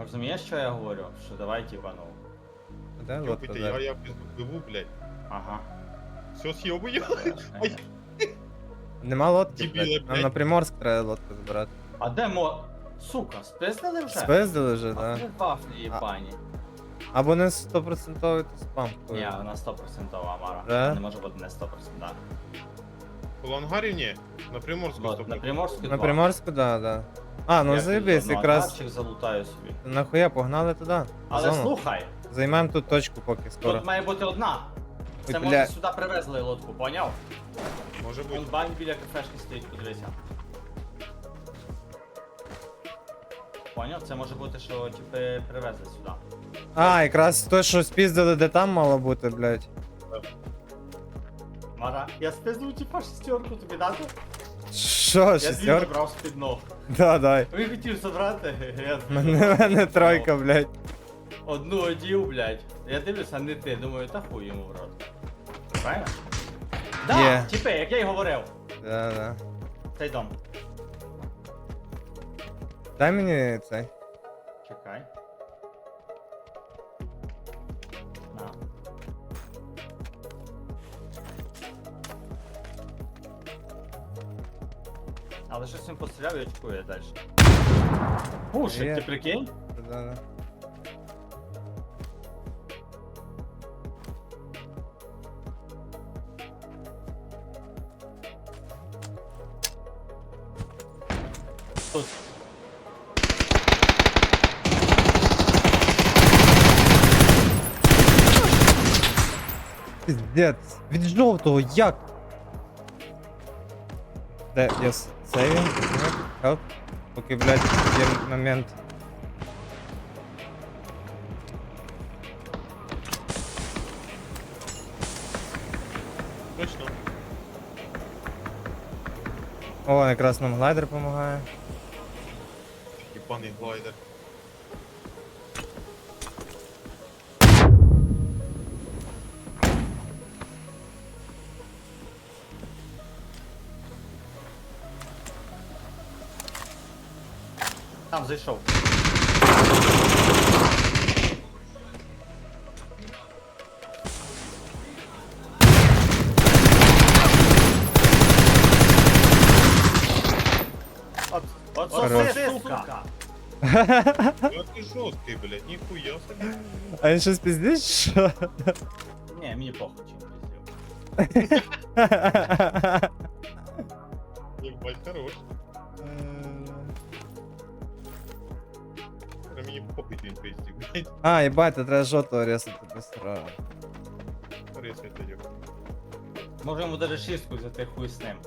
Розумієш, що я говорю? Що давай, типа, ну. Де лодка? Йопити, я якось пливу, блядь. Ага. Все съебаю. Ай. Нема лодки, Дебіли, блядь. Нам блядь. на Приморськ треба лодку збирати. А де мо. Сука, спиздили вже? Спиздили вже, А так. ти вафлі їбані. Або не 100% то спам. Ні, вона 100% Амара. Да? Не може бути не 100%, да. В ангарі ні. На Приморську Вот, на 100%. Приморську На два. Приморську, да, да. А, ну Я заєбись, одного якраз залутаю собі. нахуя погнали туди. Але зону. слухай, Займемо тут точку поки скоро. тут має бути одна. Це Ой, може сюди привезли лодку, поняв? Може Вон бути. бань біля кафешки стоїть, подивися. Поняв? Це може бути, що типи привезли сюди. А, якраз то, що спіздили, де там мало бути, блядь. Мара, я спиздив типа шестерку тобі дати? Що, Я дві шістерка? забрав з-під ног. Да, дай. Він хотів забрати, я Мене, мене тройка, блядь. Одну одів, блядь. Я дивлюся, не ти. Думаю, та хуй йому в рот. Правильно? Да, Є. типи, як я й говорив. Да, да. Цей дом. Дай мені цей. Але щось він постріляв і очкує далі. Пушик, Є. ти прикинь? Да, да. Тут. Піздець. Від жовтого, як? Де, yes. хелп? Поки, блядь, є момент. Точно. О, якраз нам глайдер допомагає. Єбаний глайдер. Там зайшов. От, от Хорош. соси, сука! Я ти жорсткий, блядь, ніхуя собі. А він щось піздить, що? Ні, мені похуй чим пиздів. Єбать, хорош. Прям мені похуй він пиздів, блядь. А, єбать, то треба жовтого рісати быстро. Рисуй тоді. Може йому даже шістку взяти хуй з ним.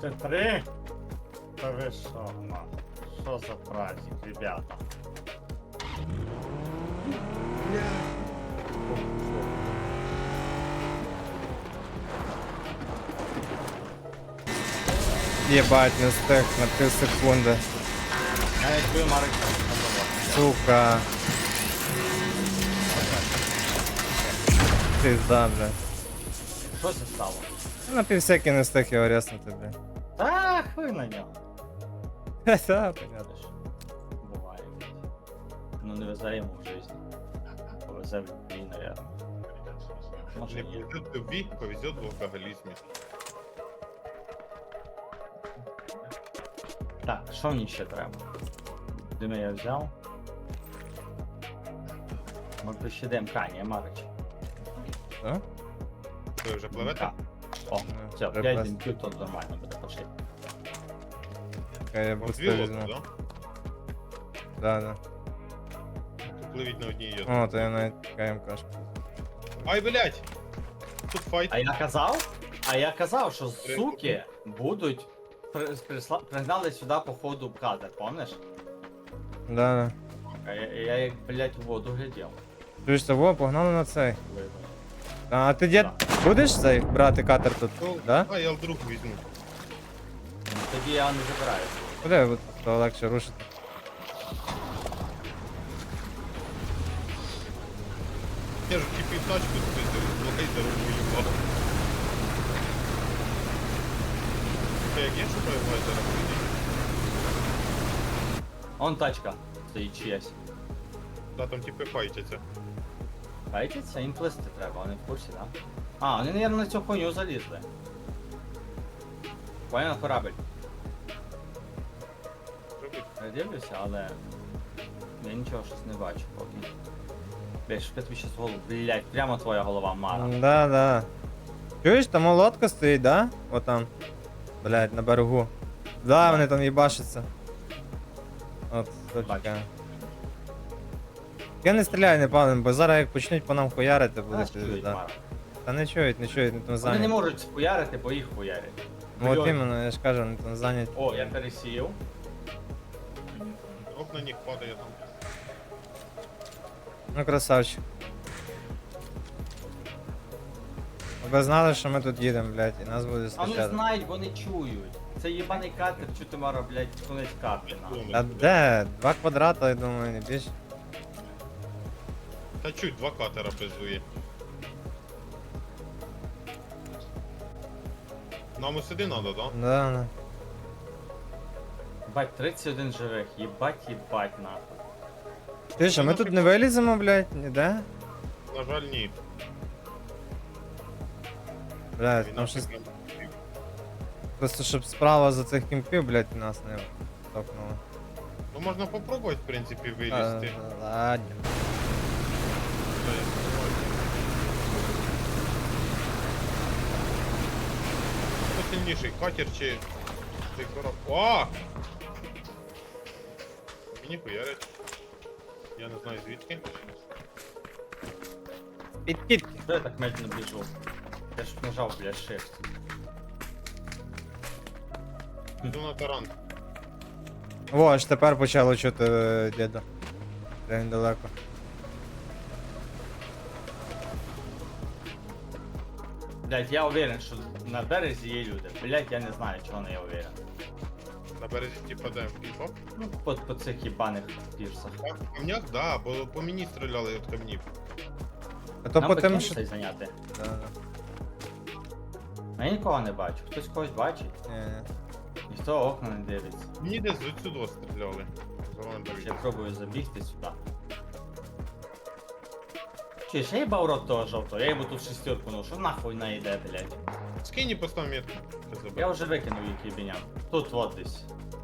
Це три? Та ви що, нахуй? Що за праздник, ребята? Єбать, не стих на пів секунди. Я якби Марик. Сука. Пизда, бля. Що це стало? На півсеки не встиг його ряснути, бля. Та хуй на нього. Ха-ха, понятно. Буває. Ну не везе йому в житті. Повезе в любві, наверное. Не повезет любви, повезет в алкоголизме. Так, що мені ще треба? Диме я взяв. Може ще ДМК, ні, Марич. Що? Ви вже пливете? О, Ну, все, прекрасно. 5 ДМК, то нормально буде пошли. Чекай, я От дві лодки, візьму. да? Да, да. Тут пливіть на одній є. О, то я навіть КМКшку. Ай, блядь! Тут файт. А я казав, а я казав, що суки будуть при, присла- пригнали сюди по ходу кадр, помниш? Да, да. А я, я як, блядь, в воду глядів. Чуєш, того, погнали на цей. Вибач. А ти дід будеш цей брати катер тут? Ну, Да? А, я вдруг візьму. Тоді я не забираю. Куди, бо то легше рушити. Я ж типи півтачку спиздили, локейтером уїбав. Це як Он тачка стоїть чиясь. Да, там типи файтяться. Бачиться, їм плисти треба, вони в курсі, да? А, вони, мабуть, на цю хуйню залізли. Понял на корабль. Я дивлюся, але я нічого щось не бачу поки. Блять, що я тобі щас голову, блять, прямо твоя голова мара. Да, да. Чуєш, там лодка стоїть, да? От там. Блять, на берегу. Да, вони там їбашаться. От, точка. Я не стріляю, не палим, бо зараз як почнуть по нам хуярити, буде чують Та не чують, не чують, не там Вони не можуть споярити, бо їх хуярять. Ну от іменно, я ж кажу, вони там зайняті. О, я пересів. Ок на них падає там. Ну, красавчик. Ви знали, що ми тут їдемо, блядь, і нас буде А вони знають, вони чують. Це єбаний катер, чути мара, блять, кунець карти нахуй. Та де? Два квадрата, я думаю, не більше. Та чуть, два катера пиздує. Нам і сюди надо, да? Да, да. Бать, 31 живих, їбать, їбать нахуй. Ти що, ми тут не виліземо, блядь, ніде? На жаль, ні. Блядь, Війна там щось прям- просто щоб справа за цих кімпів, блядь, нас не токнуло. Ну можна попробувати, в принципі, А, вилізти. Ладно. Та я сподіваюся. Хто сильніший, катер чи цей кораб? О! Мені хуярять. Я не знаю звідки. Підкидки. Що я так медленно біжу? Я ж нажав, блядь, shift. Йду на таран. Во, аж тепер почало чути е, діда. Де він далеко. Блять, я уверен, що на березі є люди. Блять, я не знаю, чого не я уверен. На березі типа де піп Ну, по, по цих їбаних пірсах. В камнях, да, бо по мені стріляли від камнів. А то Нам по би тим, кінцей що. зайняти. Да, да. А я нікого не бачу. Хтось когось бачить, Ні, ні. ніхто окна не дивиться. Мені десь звідсюди стріляли. Зелена Я пробую забігти сюди. Чуєш, я їбав рот того жовтого, я йому тут шестерку ношу, нахуй найде, блять. Скинь і постав метку. Щас Я вже викинув їх єбіням. Тут от десь.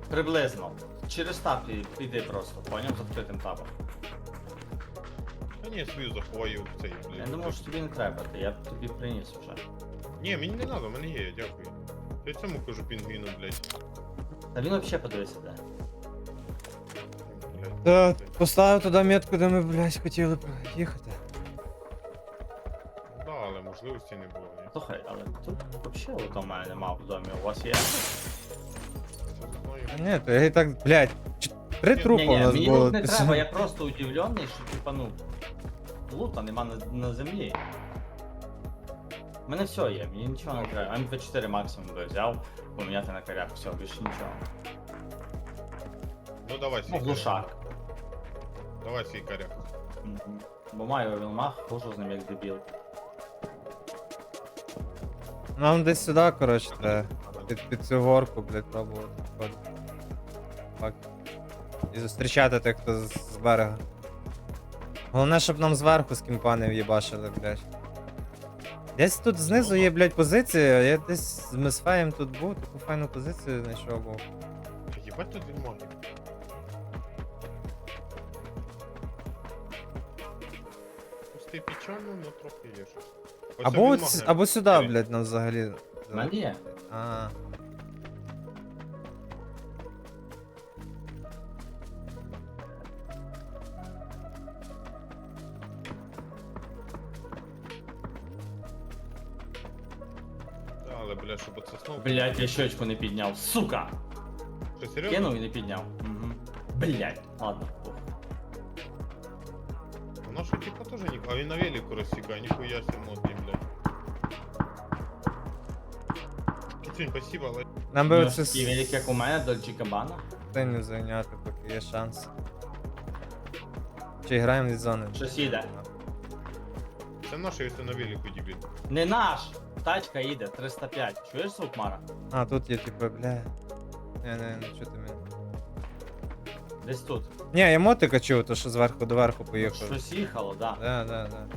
Приблизно. Через таб і піди просто, поняв, з відкритим табом. Та ні, я свою заховаю в цей, блядь. Я думав, що тобі не треба, то я б тобі приніс вже. Ні, мені не треба, в мене є, дякую. Я цьому кажу пінгвіну, блядь. Та він взагалі подивися де. Блядь. Та, поставив туди метку, де ми, блядь, хотіли їхати. Ну Да, але можливості не було, ні. Слухай, але тут взагалі у мене нема в домі, у вас є. Не знаю. Ні, то я і так, блядь, ч- три трупа у Ні-ні, нас мені було. лут не треба, я просто удивлений, що типа, ну. Лута нема на, на землі. У мене все є, мені нічого не треба. М24 максимум би взяв, поміняти на коряк, все, більше нічого. Ну давай свій Ну, коряк. глушак. Давай свій коряк. Мгм. Бо маю вілмах, хожу з ним як дебіл. Нам десь сюди, коротше, треба. Під, під цю горку, блядь, пробувати. Фак. І зустрічати тих, хто з, з берега. Головне, щоб нам зверху з кімпа не в'єбашили, блядь. Десь тут знизу є, блядь, позиція, я десь з Мисфеєм тут був, таку файну позицію знайшов був. Єбать тут він може. Пустий печально, но трохи є щось. Ось Або, він от, або сюди, блядь, нам взагалі. Мене є. А. Блять, я щечку не підняв, сука! Що, серйозно? Кинув і не підняв. Угу. Блять, ладно. Воно що, типа, теж ні... А він на велику розсікає, ніхуя себе модний, блядь. Кицюнь, спасибо, але... Нам би Ну, оце Такий великий, як у мене, Дольче Кабана. сильно зайняти, поки є шанс. Чи граємо від зони? Щось їде. Це наше, якщо на велику дебіл. Не наш! Тачка їде, 305. Чуєш звук, Мара? А, тут є, типу, бля. Не, не, не чути мене. Десь тут. Ні, я мотика чув, то що зверху до верху поїхав. Щось їхало, да. Да, да, да.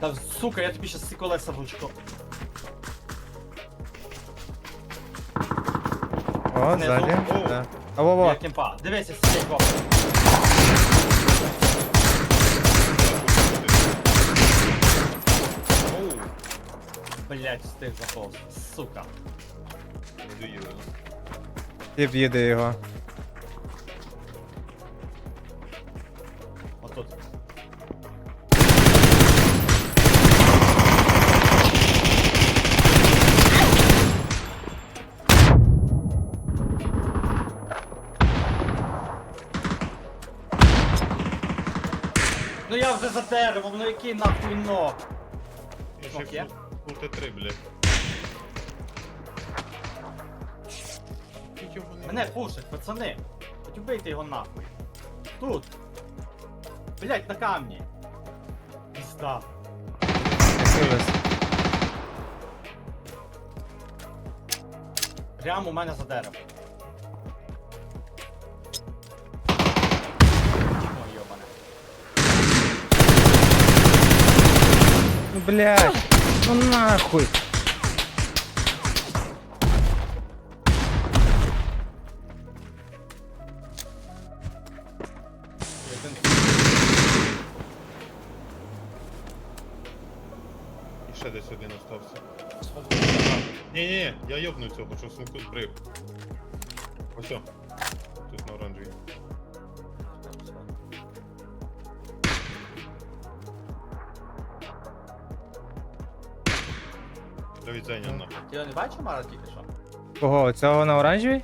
Та сука, я тобі щас ці колеса влучку. О, Внизу. ззаді. О. Да. А во, во. Я кемпа. Дивися, сидить во. Блять, встиг заповз. Сука. не доїли. Тип їде його. За деревом, ну який нахуй ног? І Ок, ще є? Т3, блядь. Мене пушать, пацани. Хоч убийте його нахуй. Тут. Блять, на камні. Пізда. Прямо у мене за деревом. Ну, блядь. Ну нахуй. Один І ще десь один остався. Ні-ні, я йобну цього, що смоку збрив. Ось. Давід зайняв нахуй. Ти його не бачив, Мара, тільки що? Кого? Цього на оранжевій?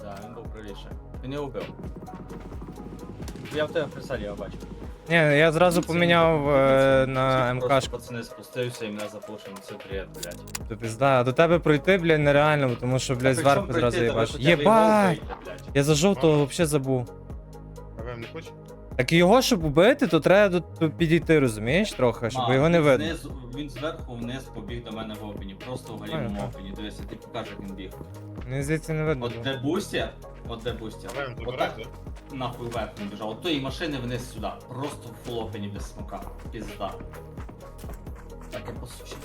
Так, він був правіше. Він його вбив. Я в тебе в прицелі його бачив. Ні, я зразу поміняв е, на Просто МКшку. Пацани спустився і мене запушили. Це бред, блядь. То пізда. До тебе пройти, блядь, нереально, тому що, блядь, зверху зразу їбаш. Єбать! Я за жовтого взагалі забув. Так його, щоб убити, то треба підійти, розумієш, трохи, щоб Мам, його не він видно. знизу- він зверху вниз побіг до мене в опені. Просто в галімому Ага. опені. Дивися, ти покажеш, як він біг. Мені звідси не видно. От де бустер, от де бустер. КВМ От забирай, нахуй вверх не біжав. От тої машини вниз сюди. Просто в фул опені без смока. Пізда. Так я по суші.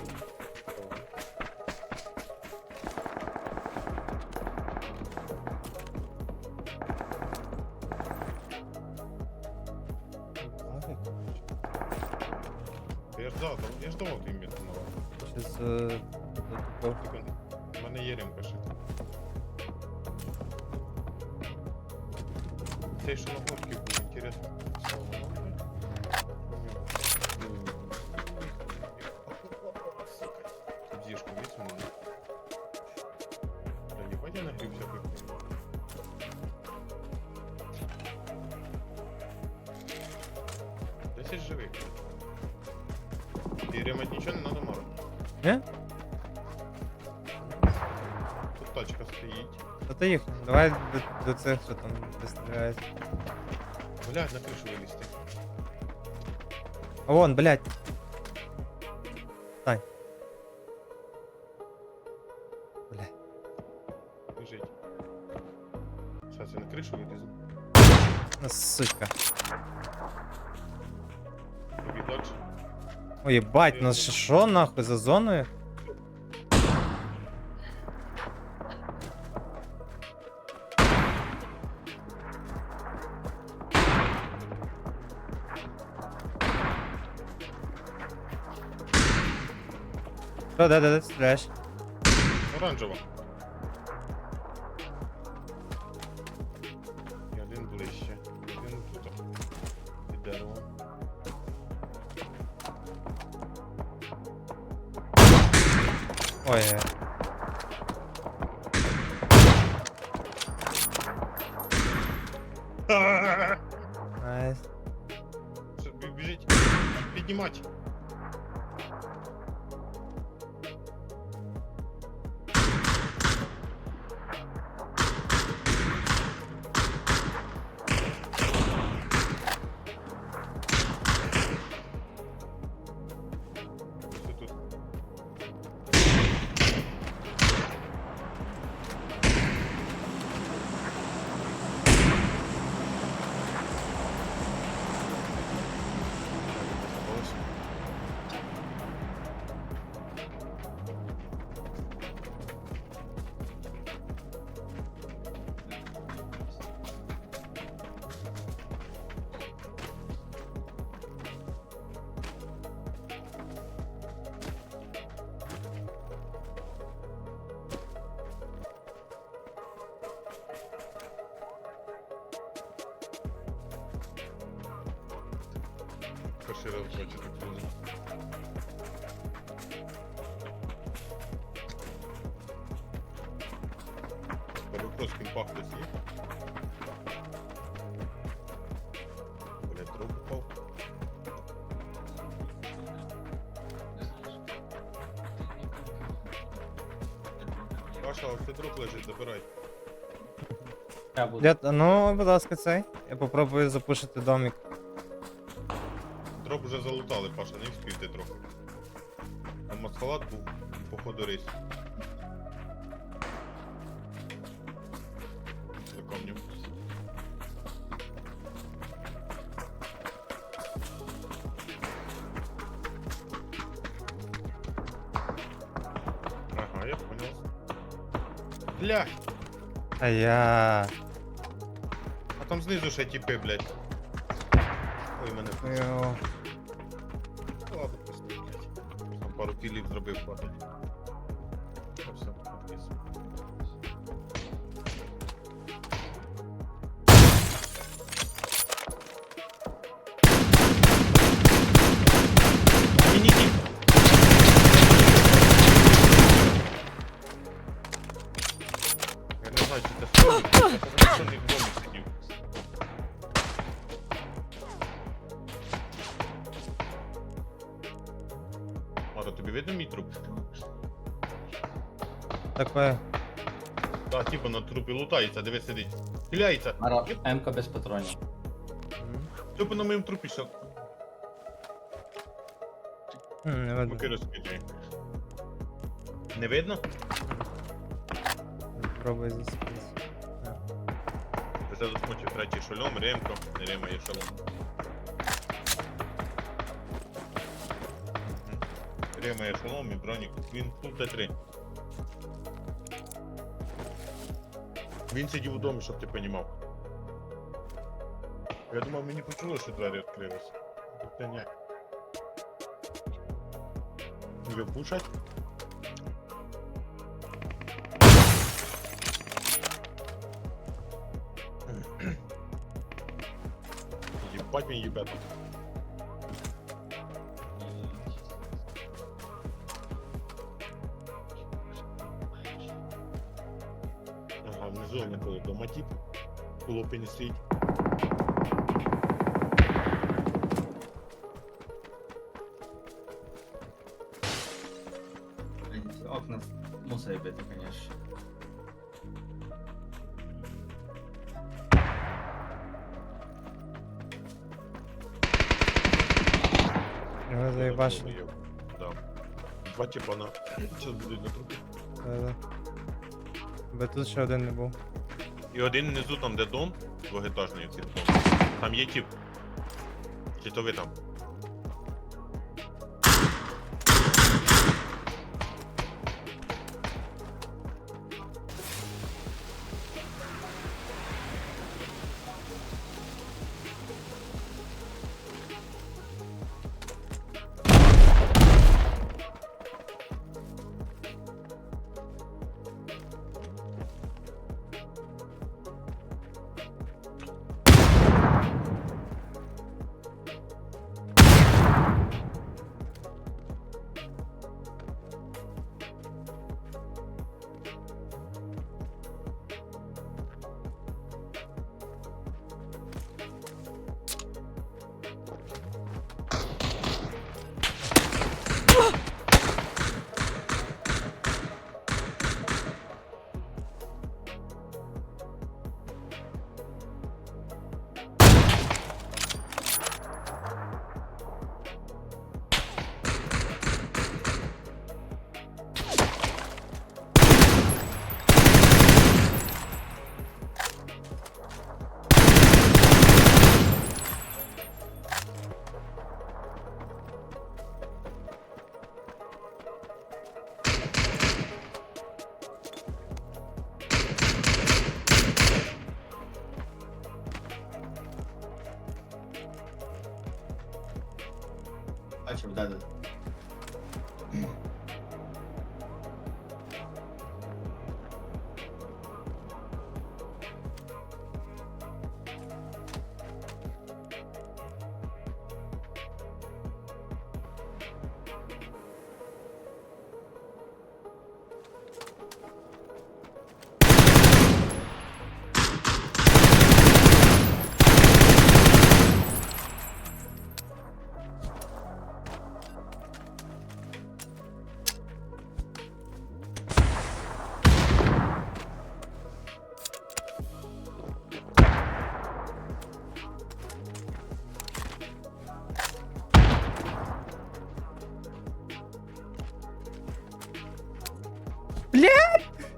30 живых. И ничего не надо морать. Е? Э? Тут тачка стоит. это их давай до, до цих, що там вистріляють. Блядь, на крышу вылезти. А вон, блядь. Стань. Блядь. Лежить. Сейчас я на крышу вылезу. Ну, Сучка. Єбать, ну що- що нахуй за зоною? Да, да, да, стреляешь. Оранжево. Перший раз бачу так люди. Вопрос кімпах хтось є? Блять, труп упав. Паша, ось це труп лежить, забирай. Я буду. Я, ну, будь ласка, цей. Я попробую запушити домик. Вже залутали, Паша, не вспів ти трохи. Там масхалат був, походу рейс. Запомнив. Ага, я понял. Бля, А я. а там знизу ще тіпи, блядь. Ой, мене Йо. Зробив хватить. Таке. Так, типа на трупі лутається, диви сидить. Хиляється. Мара, М-ка без патронів. Типа на моєму трупі що? М, Не видно. Поки розкидає. Не видно? Пробуй заспіти. Це засмочив третій шольом, ремко, не рема є шолом. Рема є шолом і бронік. Він тут Т3. Він сидів у домі, щоб ти понімав. Я думав, мені почуло, що двері відкрилися. Та ні. Ви пушать? Ебать меня ебят. Хлопи не стоїть. Блін, ці Окна мусить бити, звісно. Його заїбашив. Да. Два типа на... Сейчас будуть на трупі. Да-да. Би тут ще один не був. І один внизу там, де дом, двохетажний дом. Там є тіп. Чи то ви там?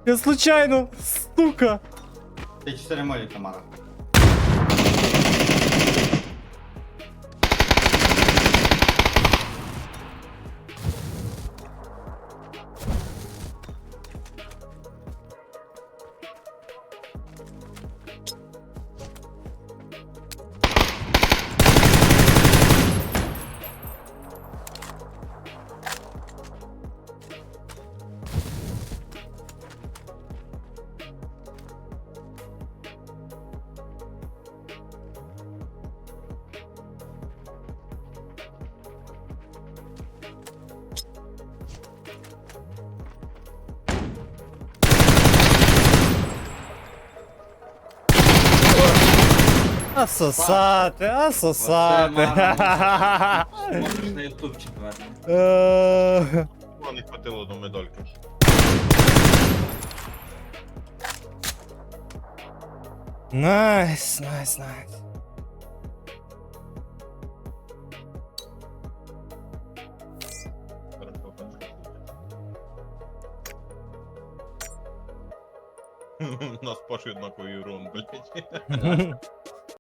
Я случайно, сука. Ты 4 моліка мана. А сосати, а сосати. Можеш на ютубчик верне. Е, О, не хватило до медальки. Найс, найс, найс. У нас Паші однаковий урон, блядь.